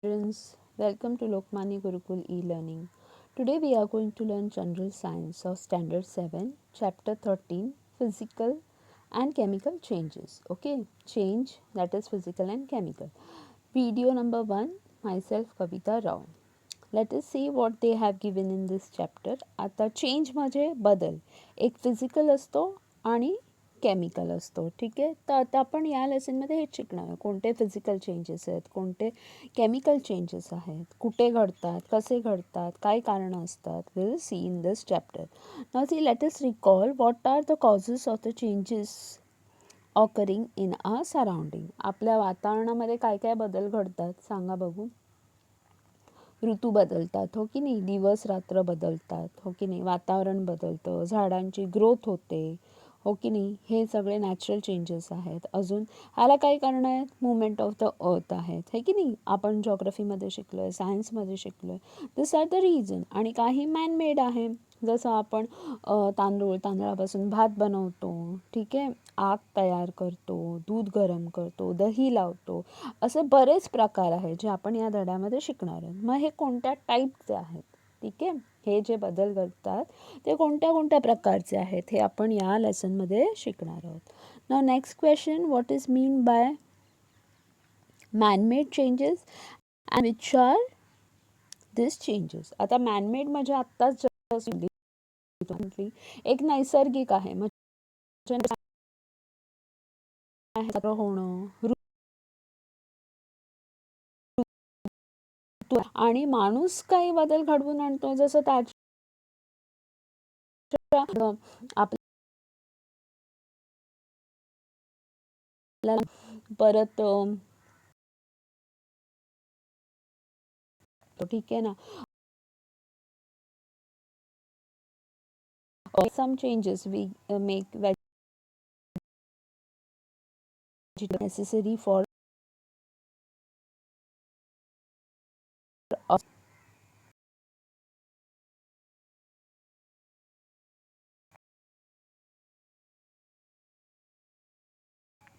Friends, welcome to Lokmani Gurukul e-learning. Today we are going to learn general science of standard 7, chapter 13, physical and chemical changes. Okay, change that is physical and chemical. Video number 1, myself Kavita Rao. Let us see what they have given in this chapter. आता change म्हणजे बदल एक physical असतो आणि chemical असतो ठीक आहे? तर आता आपण या लेसनमध्ये हेच शिकणार कोणते फिजिकल चेंजेस आहेत? कोणते केमिकल चेंजेस आहेत? कुठे घडतात? कसे घडतात? काय कारणं असतात? Will see in this chapter now see let us recall what are the causes of the changes occurring in a surrounding आपल्या वातावरणामध्ये काय काय बदल घडतात? सांगा बघू. ऋतू बदलतात हो की नाही? दिवस रात्र बदलतात हो की नाही? वातावरण बदलतं झाडांची ग्रोथ होते हो की नाही? हे सगळे नॅचरल चेंजेस आहेत. अजून ह्याला काही कारण आहेत? मुवमेंट ऑफ द अर्थ आहेत. हे की नाही? आपण जॉग्रफीमध्ये शिकलो आहे सायन्समध्ये शिकलो आहे दिस आर द रिझन आणि काही मॅनमेड आहे. जसं आपण तांदूळ तांदळापासून भात बनवतो ठीक आहे? आग तयार करतो दूध गरम करतो दही लावतो. असे बरेच प्रकार आहेत जे आपण या धड्यामध्ये शिकणार आहोत. मग हे कोणत्या टाईपचे आहेत? ठीक आहे? हे जे बदल घडतात ते कोणत्या कोणत्या प्रकारचे आहेत? हे आपण या लेसनमध्ये शिकणार आहोत. न next question what is mean by manmade changes and which are this changes आता मॅनमेड म्हणजे आत्ताच एक नैसर्गिक आहे. म्हणजे होणं वागतो आणि माणूस काही बदल घडवून आणतो जसं त्याच्या आपल्या परत ठीक आहे ना. Some changes we uh, make necessary for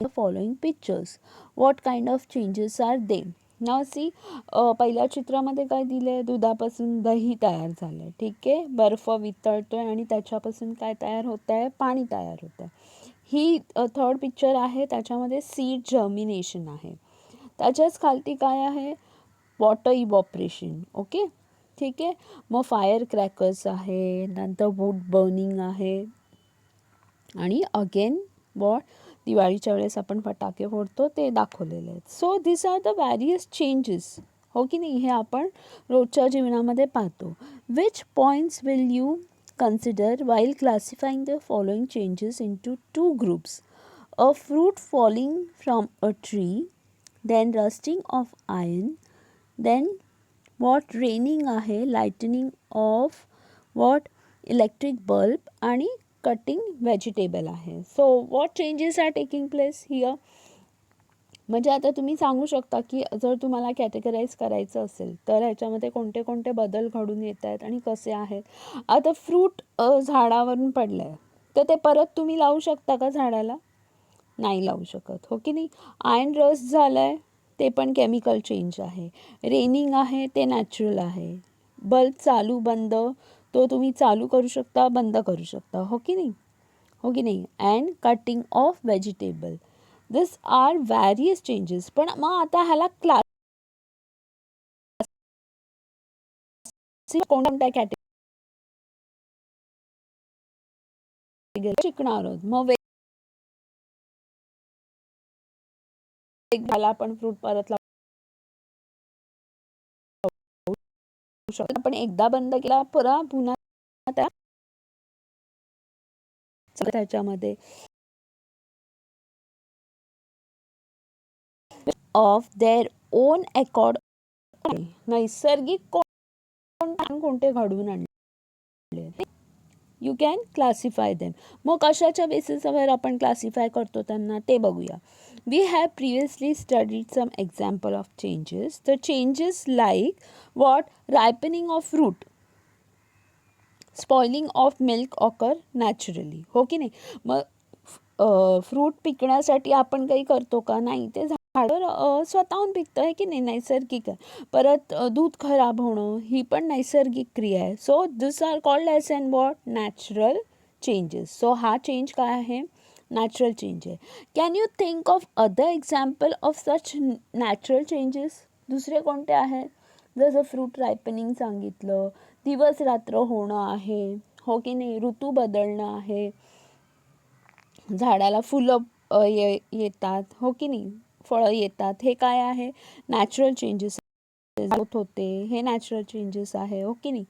the following pictures. What kind of changes are they? Now see पहिल्या चित्रामध्ये काय दिलं आहे दुधापासून दही तयार झालं आहे ठीक आहे? बर्फ वितळतो आहे आणि त्याच्यापासून काय तयार होत आहे पाणी तयार होतं आहे ही थर्ड पिक्चर आहे. त्याच्यामध्ये सीड जर्मिनेशन आहे. त्याच्याच खालती काय आहे? वॉटर इवॉपरेशन ओके ठीक आहे? मग फायर क्रॅकर्स आहे. नंतर वूड बर्निंग आहे. आणि अगेन वॉट दिवाळीच्या वेळेस आपण फटाके फोडतो ते दाखवलेले आहेत. So this are the various changes हो की नाही? हे आपण रोजच्या जीवनामध्ये पाहतो. Which points will you consider while classifying the following changes into two groups a fruit falling from a tree then rusting of iron then what raining आहे? Lighting of what electric bulb आणि cutting vegetable आहे. So what changes are taking place here म्हणजे आता तुम्ही सांगू शकता की जर तुम्हाला कॅटेगराईज करायचं असेल तर ह्याच्यामध्ये कोणते कोणते बदल घडून येत आहेत आणि कसे आहेत? आता फ्रूट झाडावरून पडलं आहे तर ते परत तुम्ही लावू शकता का झाडाला? नाही लावू शकत हो की नाही? आयन रस झालं आहे ते पण केमिकल चेंज आहे. रेनिंग आहे ते नॅचरल आहे. बल्ब चालू बंद तो तुम्ही चालू करू शकता बंद करू शकता. हो की नाही? हो की नाही? And cutting of vegetable this are various changes पण मग आता ह्याला क्लास कोणत्या कॅटेगरी शिकणार आहोत? मग वेग आपण फ्रूट परत शकतो आपण एकदा बंद केला पुरा पुन्हा त्या त्याच्यामध्ये. ऑफ देअर ओन अकॉर्ड नैसर्गिक कोण कोणते घडवून आणले? यू कॅन क्लासिफाय देम मग कशाच्या बेसिसवर आपण क्लासिफाय करतो त्यांना? ते बघूया. We have previously studied some example of changes the changes like what ripening of fruit spoiling of milk occur naturally हो की नाही? मग फ्रूट पिकण्यासाठी आपण काही करतो का? नाही. ते झाडं स्वतःहून पिकतं आहे की नाही? नैसर्गिक. आहे परत दूध खराब होणं, ही पण नैसर्गिक क्रिया आहे. So this are called as and what natural changes so हा चेंज काय आहे? नॅचरल चेंज आहे can you think of other example of such natural changes दुसरे कोणते आहेत? जसं फ्रूट रायपनिंग सांगितलं. दिवस रात्र होणं आहे. हो की नाही? ऋतू बदलणं आहे. झाडाला फुलं ये येतात. हो की नाही? फळं येतात. हे काय आहे? नॅचरल चेंजेस होत होते. हे नॅचरल चेंजेस आहे. हो की नाही?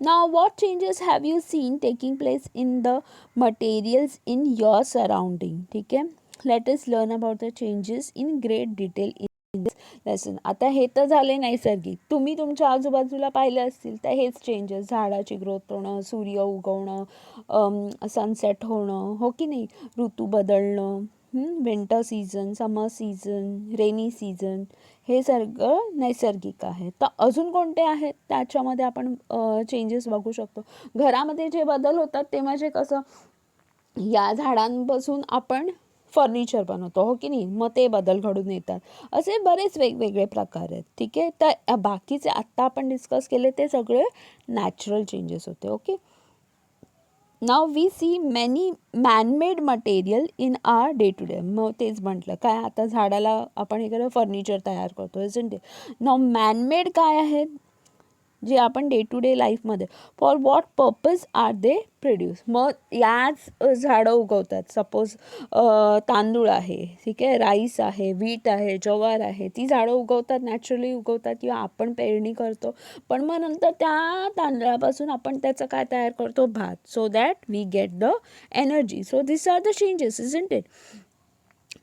Now what changes have you seen taking place in the materials in your surrounding ठीक आहे? Let us learn about the changes in great detail in lesson आता हे तर झाले नैसर्गिक. तुम्ही तुमच्या आजूबाजूला पाहिलं असतील तर हेच चेंजेस झाडाची ग्रोथ होणं सूर्य उगवणं सनसेट होणं हो की नाही? ऋतू बदलणं winter season summer season rainy season हे सगळं नैसर्गिक आहे तर अजून कोणते आहेत? त्याच्यामध्ये आपण चेंजेस बघू शकतो. घरामध्ये जे बदल होतात ते म्हणजे कसं या झाडांपासून आपण फर्निचर बनवतो हो की नाही? मग ते बदल घडून येतात. असे बरेच वेगवेगळे प्रकार आहेत ठीक आहे? तर बाकीचे आत्ता आपण डिस्कस केले ते सगळे नॅचरल चेंजेस होते okay? Now we see many manmade material in our day to day मग तेच म्हटलं. काय आता झाडाला आपण हे केलं फर्निचर तयार करतो इजंट ते नाव मॅनमेड काय आहेत? जे आपण डे टू डे लाईफमध्ये for what purpose are they produce मग याच झाडं उगवतात. सपोज तांदूळ आहे ठीक आहे? राईस आहे वीट आहे जवार आहे ती झाडं उगवतात नॅचरली उगवतात किंवा आपण पेरणी करतो. पण मग नंतर त्या तांदळापासून आपण त्याचं काय तयार करतो? भात. So that we get the energy so this are the changes isn't it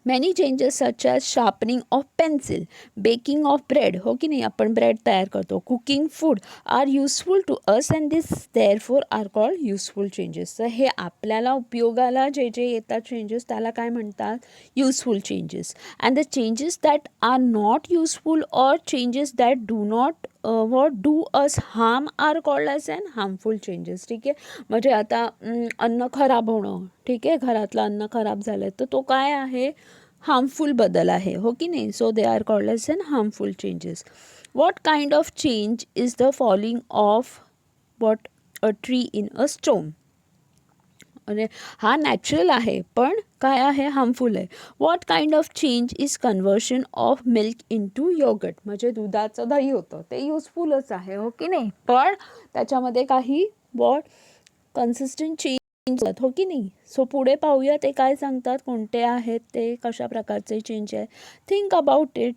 many changes such as sharpening of pencil baking of bread हो की नाही? आपण ब्रेड तयार करतो. Cooking food are useful to us and this therefore are called useful changes तर हे आपल्याला उपयोगाला जे जे येतात चेंजेस त्याला काय म्हणतात? Useful changes and the changes that are not useful or changes that do not what do us harm are called as and harmful changes ठीक आहे? म्हणजे आता अन्न खराब होणं ठीक आहे? घरातलं अन्न खराब झालं तर तो काय आहे? हार्मफुल बदल आहे हो की नाही? So they are called as and harmful changes what kind of change is the falling of what a tree in a stone म्हणजे हा नॅचरल आहे पण काय आहे? हार्मफुल आहे. What kind of change is conversion of milk into yogurt म्हणजे दुधाचं दही होतं. ते युजफुलच आहे हो की नाही? पण त्याच्यामध्ये काही वॉट कन्सिस्टंट चेंज हो की नाही? सो पुढे पाहूया ते काय सांगतात कोणते आहेत ते कशा प्रकारचे चेंज आहे. Think about it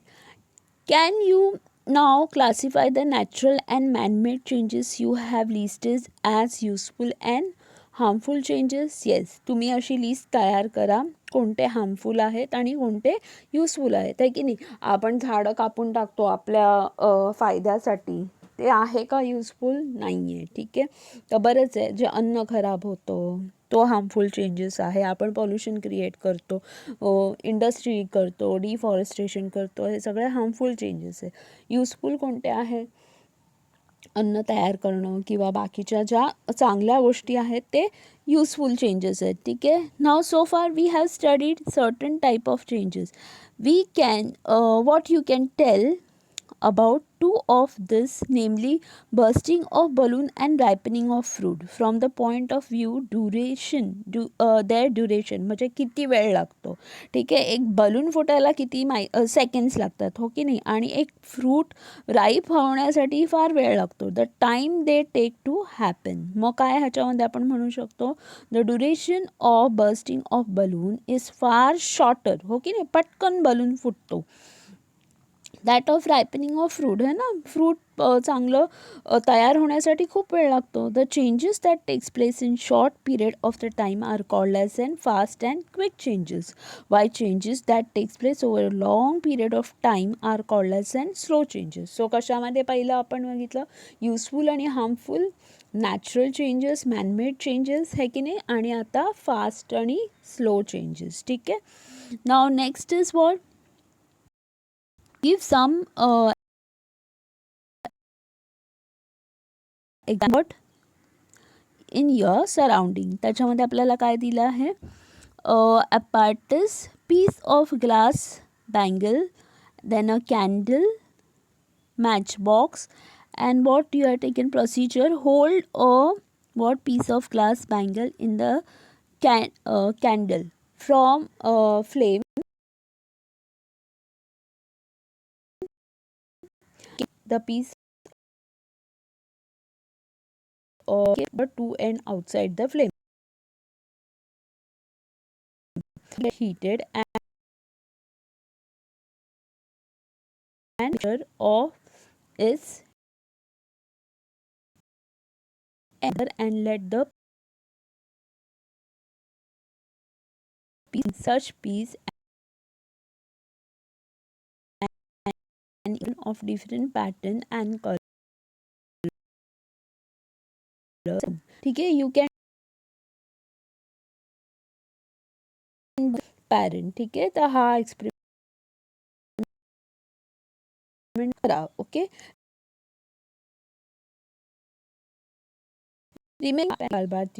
can you now classify the natural and manmade changes you have listed as useful and harmful changes yes तुम्ही अशी लिस्ट तयार करा. कोणते हार्मफुल आहेत आणि कोणते युजफुल आहेत आहे की नाही? आपण झाडं कापून टाकतो आपल्या फायद्यासाठी. ते आहे का युजफुल नाही आहे ठीक आहे? तर बरंच आहे. जे अन्न खराब होतं तो हार्मफुल चेंजेस आहे. आपण पॉल्युशन क्रिएट करतो इंडस्ट्री करतो डिफॉरेस्टेशन करतो हे सगळे हार्मफुल चेंजेस आहे. युजफुल कोणते आहेत अन्न तयार करणं किंवा बाकीच्या ज्या चांगल्या गोष्टी आहेत ते युजफुल चेंजेस आहेत ठीक आहे? Now so far we have studied certain type of changes we can what you can tell about two of this namely bursting of balloon and ripening of fruit. From the point of view duration du uh, their duration म्हणजे किती वेळ लागतो? ठीक आहे एक balloon फुटायला किती माय seconds लागतात हो की नाही? आणि एक फ्रूट राईप होण्यासाठी फार वेळ लागतो. The time they take to happen मग काय ह्याच्यामध्ये आपण म्हणू शकतो? The duration of bursting of balloon is far shorter हो की नाही? पटकन balloon फुटतो. That of ripening of fruit है ना? फ्रूट चांगलं तयार होण्यासाठी खूप वेळ लागतो. The changes that takes place in short period of the time are called as and fast and quick changes while changes that takes place over a long period of time are called as and slow changes so कशामध्ये पहिलं आपण बघितलं? Useful आणि harmful natural changes manmade changes है की नाही? आणि आता फास्ट आणि स्लो चेंजेस ठीक आहे? Now next is what give some uh, example in your surrounding त्याच्यामध्ये आपल्याला काय दिलं आहे apart piece of glass bangle then a candle matchbox and what you are taken procedure hold a what piece of glass bangle in the can uh, candle from uh, the piece uh, the two end outside the flame. Heated and and of is and let the piece such piece and even of different pattern and color ठीक है you can parent ठीक है? तर हा experiment करा okay remain Balbharati